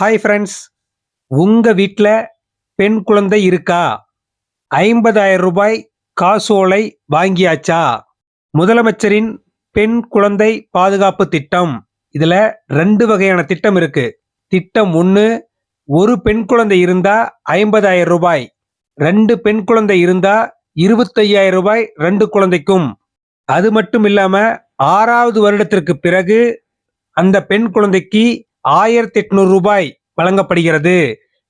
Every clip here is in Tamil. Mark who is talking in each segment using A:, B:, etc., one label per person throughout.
A: ஹாய் ஃப்ரெண்ட்ஸ் உங்கள் வீட்டில் பெண் குழந்தை இருக்கா? ஐம்பதாயிரம் ரூபாய் காசோலை வாங்கியாச்சா? முதலமைச்சரின் பெண் குழந்தை பாதுகாப்பு திட்டம். இதில் ரெண்டு வகையான திட்டம் இருக்கு. திட்டம் ஒன்று ஒரு பெண் குழந்தை இருந்தா ஐம்பதாயிரம் ரூபாய் ரெண்டு பெண் குழந்தை இருந்தா இருபத்தையாயிரம் ரூபாய் ரெண்டு குழந்தைக்கும். அது மட்டும் இல்லாம ஆறாவது வருடத்திற்கு பிறகு அந்த பெண் குழந்தைக்கு ஆயிரத்தி எட்நூறு ரூபாய் வழங்கப்படுகிறது.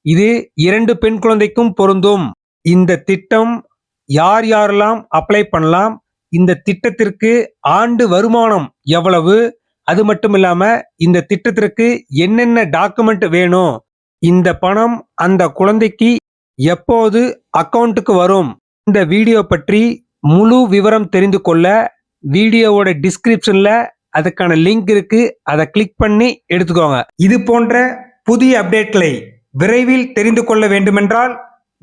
A: இது இரண்டு பெண் குழந்தைக்கும் பொருந்தும். இந்த திட்டம் யார் யாரெல்லாம் அப்ளை பண்ணலாம்? இந்த திட்டத்திற்கு ஆண்டு வருமானம் எவ்வளவு? அது மட்டும் இல்லாம இந்த திட்டத்திற்கு என்னென்ன டாக்குமெண்ட் வேணும்? இந்த பணம் அந்த குழந்தைக்கு எப்போது அக்கௌண்ட்டுக்கு வரும்? இந்த வீடியோ பற்றி முழு விவரம் தெரிந்து கொள்ள வீடியோவோட டிஸ்கிரிப்ஷன்ல அதுக்கான லிங்க் இருக்கு. அதை கிளிக் பண்ணி எடுத்துக்கோங்க. இது போன்ற புதிய அப்டேட்களை விரைவில் தெரிந்து கொள்ள வேண்டுமென்றால்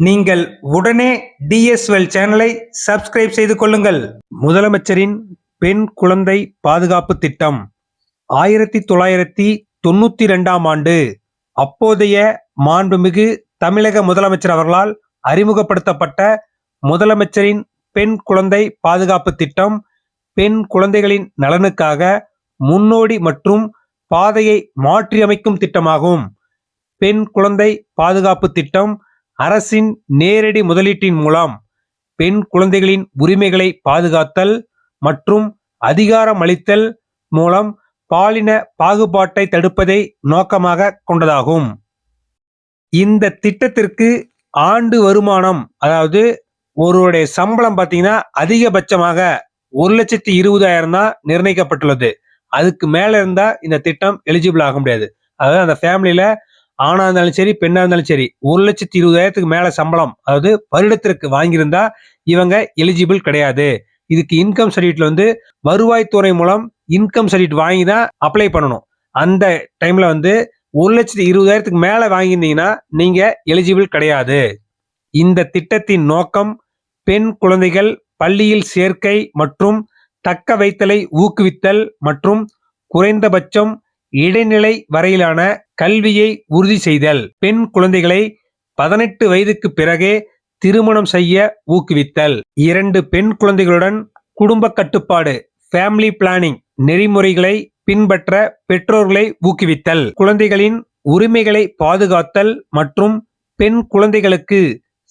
A: நீங்கள் உடனே டிஎஸ்எல் சேனலை சப்ஸ்கிரைப் செய்து கொள்ளுங்கள். முதலமைச்சரின் பெண் குழந்தை பாதுகாப்பு திட்டம் ஆயிரத்தி தொள்ளாயிரத்தி தொண்ணூத்தி ரெண்டாம் ஆண்டு. அப்போதைய மாண்புமிகு தமிழக முதலமைச்சர் அவர்களால் அறிமுகப்படுத்தப்பட்ட முதலமைச்சரின் பெண் குழந்தை பாதுகாப்பு திட்டம் பெண் குழந்தைகளின் நலனுக்காக முன்னோடி மற்றும் பாதையை மாற்றியமைக்கும் திட்டமாகும். பெண் குழந்தை பாதுகாப்பு திட்டம் அரசின் நேரடி முதலீட்டின் மூலம் பெண் குழந்தைகளின் உரிமைகளை பாதுகாத்தல் மற்றும் அதிகாரம் அளித்தல் மூலம் பாலின பாகுபாட்டை தடுப்பதை நோக்கமாக கொண்டதாகும். இந்த திட்டத்திற்கு ஆண்டு வருமானம் அதாவது ஒருவருடைய சம்பளம் பார்த்தீங்கன்னா அதிகபட்சமாக ஒரு லட்சத்தி இருபதாயிரம் தான் நிர்ணயிக்கப்பட்டுள்ளது. அதுக்கு மேல இருந்தா இந்த திட்டம் எலிஜிபிள் ஆக முடியாது. அதாவது அந்த ஃபேமிலியில ஆணா இருந்தாலும் சரி பெண்ணா இருந்தாலும் சரி ஒரு லட்சத்தி இருபதாயிரத்துக்கு மேல சம்பளம் அதாவது வருடத்திற்கு வாங்கியிருந்தா இவங்க எலிஜிபிள் கிடையாது. இதுக்கு இன்கம் சர்டிஃபிகேட்ல வந்து வருவாய்த்துறை மூலம் இன்கம் சர்டிஃபிகேட் வாங்கி தான் அப்ளை பண்ணணும். அந்த டைம்ல வந்து ஒரு லட்சத்தி இருபதாயிரத்துக்கு மேல வாங்கியிருந்தீங்கன்னா நீங்க எலிஜிபிள் கிடையாது. இந்த திட்டத்தின் நோக்கம் பெண் குழந்தைகள் பள்ளியில் சேர்க்கை மற்றும் தக்க வைத்தலை ஊக்குவித்தல் மற்றும் குறைந்தபட்சம் இடைநிலை வரையிலான கல்வியை உறுதி செய்தல். பெண் குழந்தைகளை பதினெட்டு வயதுக்கு பிறகே திருமணம் செய்ய ஊக்குவித்தல். இரண்டு பெண் குழந்தைகளுடன் குடும்ப கட்டுப்பாடு ஃபேமிலி பிளானிங் நெறிமுறைகளை பின்பற்ற பெற்றோர்களை ஊக்குவித்தல். குழந்தைகளின் உரிமைகளை பாதுகாத்தல் மற்றும் பெண் குழந்தைகளுக்கு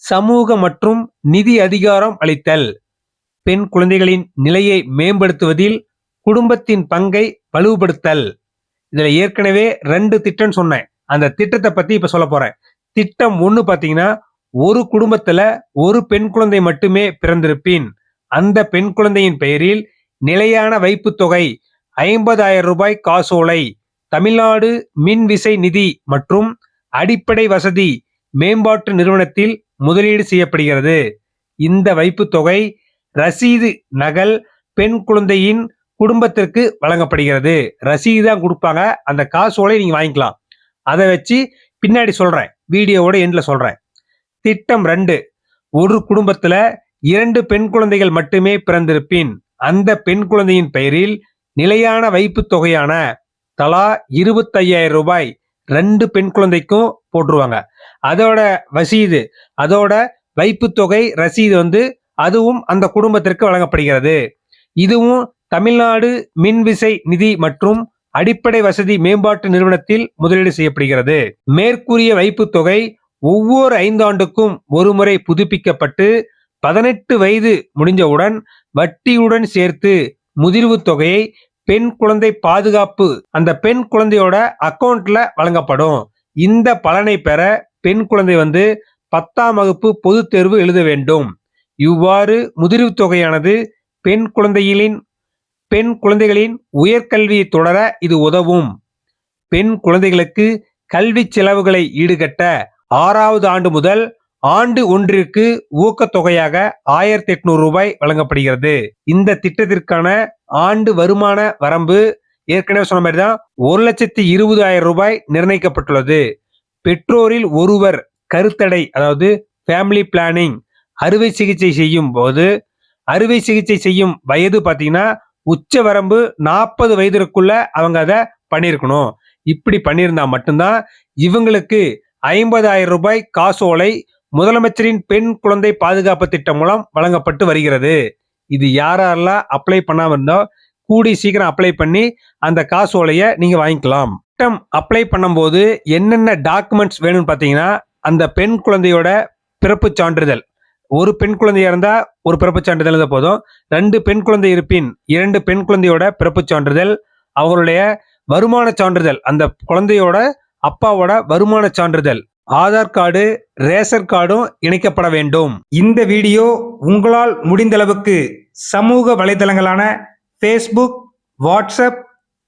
A: சமூக மற்றும் நிதி அதிகாரம் அளித்தல். பெண் குழந்தைகளின் நிலையை மேம்படுத்துவதில் குடும்பத்தின் பங்கை வலுப்படுத்தல். இதுல ஏற்கனவே ரெண்டு திட்டம் சொன்னேன். அந்த திட்டத்தை பத்தி இப்ப சொல்ல போறேன். திட்டம் ஒண்ணு பாத்தீங்கன்னா ஒரு குடும்பத்துல ஒரு பெண் குழந்தை மட்டுமே பிறந்திருப்பின். அந்த பெண் குழந்தையின் பெயரில் நிலையான வைப்பு தொகை ஐம்பதாயிரம் ரூபாய் காசோலை தமிழ்நாடு மின் விசை நிதி மற்றும் அடிப்படை வசதி மேம்பாட்டு நிறுவனத்தில் முதலீடு செய்யப்படுகிறது. இந்த வைப்பு தொகை ரசீது நகல் பெண் குழந்தையின் குடும்பத்திற்கு வழங்கப்படுகிறது. ரசீது தான் கொடுப்பாங்க. அந்த காசோலை நீங்க வாங்கிக்கலாம். அதை வச்சு பின்னாடி சொல்றேன். வீடியோவோட எண்ட்ல சொல்றேன். திட்டம் ரெண்டு. ஒரு குடும்பத்துல இரண்டு பெண் குழந்தைகள் மட்டுமே பிறந்திருப்பின். அந்த பெண் குழந்தையின் பெயரில் நிலையான வைப்பு தொகையான தலா இருபத்தையாயிரம் ரூபாய் ரெண்டு பெண் குழந்தைக்கும் போட்டுருவாங்க. அதோட வசீது அதோட வைப்பு தொகை ரசீது வந்து அதுவும் அந்த குடும்பத்திற்கு வழங்கப்படுகிறது. இதுவும் தமிழ்நாடு மின்விசை நிதி மற்றும் அடிப்படை வசதி மேம்பாட்டு நிறுவனத்தில் முதலீடு செய்யப்படுகிறது. மேற்கூறிய வைப்பு தொகை ஒவ்வொரு ஐந்தாண்டுக்கும் ஒருமுறை புதுப்பிக்கப்பட்டு பதினெட்டு வயது முடிஞ்சவுடன் வட்டியுடன் சேர்த்து முதிர்வு தொகையை பெண் குழந்தை பாதுகாப்பு அந்த பெண் குழந்தையோட அக்கௌண்ட்ல வழங்கப்படும். இந்த பலனை பெற பெண் குழந்தை வந்து பத்தாம் வகுப்பு பொதுத் தேர்வு எழுத வேண்டும். இவ்வாறு முதிர்வு தொகையானது பெண் குழந்தைகளின் பெண் குழந்தைகளின் உயர்கல்வியை தொடர இது உதவும். பெண் குழந்தைகளுக்கு கல்வி செலவுகளை ஈடுகட்ட ஆறாவது ஆண்டு முதல் ஆண்டு ஒன்றிற்கு ஊக்கத்தொகையாக ஆயிரத்தி எட்நூறு ரூபாய் வழங்கப்படுகிறது. இந்த திட்டத்திற்கான ஆண்டு வருமான வரம்பு ஏற்கனவே சொன்ன மாதிரி தான் ஒரு லட்சத்தி இருபதாயிரம் ரூபாய் நிர்ணயிக்கப்பட்டுள்ளது. பெற்றோரில் ஒருவர் கருத்தடை அதாவது ஃபேமிலி பிளானிங் அறுவை சிகிச்சை செய்யும் போது அறுவை சிகிச்சை செய்யும் வயது பார்த்தீங்கன்னா உச்ச வரம்பு நாற்பது வயதிற்குள்ள அவங்க அதை பண்ணியிருக்கணும் இப்படி பண்ணியிருந்தா மட்டும்தான் இவங்களுக்கு ஐம்பதாயிரம் ரூபாய் காசோலை முதலமைச்சரின் பெண் குழந்தை பாதுகாப்பு திட்டம் மூலம் வழங்கப்பட்டு வருகிறது. இது யாரெல்லாம் அப்ளை பண்ணாம இருந்தோ கூடி சீக்கிரம் அப்ளை பண்ணி அந்த காசோலையை நீங்க வாங்கிக்கலாம். திட்டம் அப்ளை பண்ணும்போது என்னென்ன டாக்குமெண்ட்ஸ் வேணும்னு பார்த்தீங்கன்னா அந்த பெண் குழந்தையோட பிறப்பு சான்றிதழ் ஒரு பெண் குழந்தையா இருந்தா ஒரு பிறப்பு சான்றிதழ் இருந்தா போதும். ரெண்டு பெண் குழந்தை இருப்பின் இரண்டு பெண் குழந்தையோட பிறப்பு சான்றிதழ் அவங்களுடைய வருமான சான்றிதழ் அந்த குழந்தையோட அப்பாவோட வருமான சான்றிதழ் ஆதார் கார்டு ரேஷன் கார்டும் இணைக்கப்பட வேண்டும். இந்த வீடியோ உங்களால் முடிந்தளவுக்கு சமூக வலைதளங்களான ஃபேஸ்புக் வாட்ஸ்அப்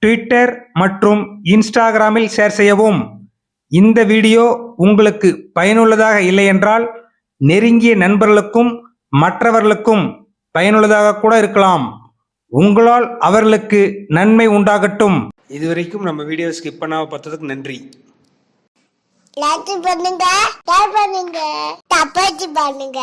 A: ட்விட்டர் மற்றும் இன்ஸ்டாகிராமில் ஷேர் செய்யவும். இந்த வீடியோ உங்களுக்கு பயனுள்ளதாக இல்லை என்றால் நெருங்கிய நண்பர்களுக்கும் மற்றவர்களுக்கும் பயனுள்ளதாக கூட இருக்கலாம். உங்களால் அவர்களுக்கு நன்மை உண்டாகட்டும். இதுவரைக்கும் நம்ம வீடியோ ஸ்கிப் பண்ணாம பார்த்ததுக்கு நன்றி.
B: லைக் பண்ணுங்க ஷேர் பண்ணுங்க தப்பாச்சு பண்ணுங்க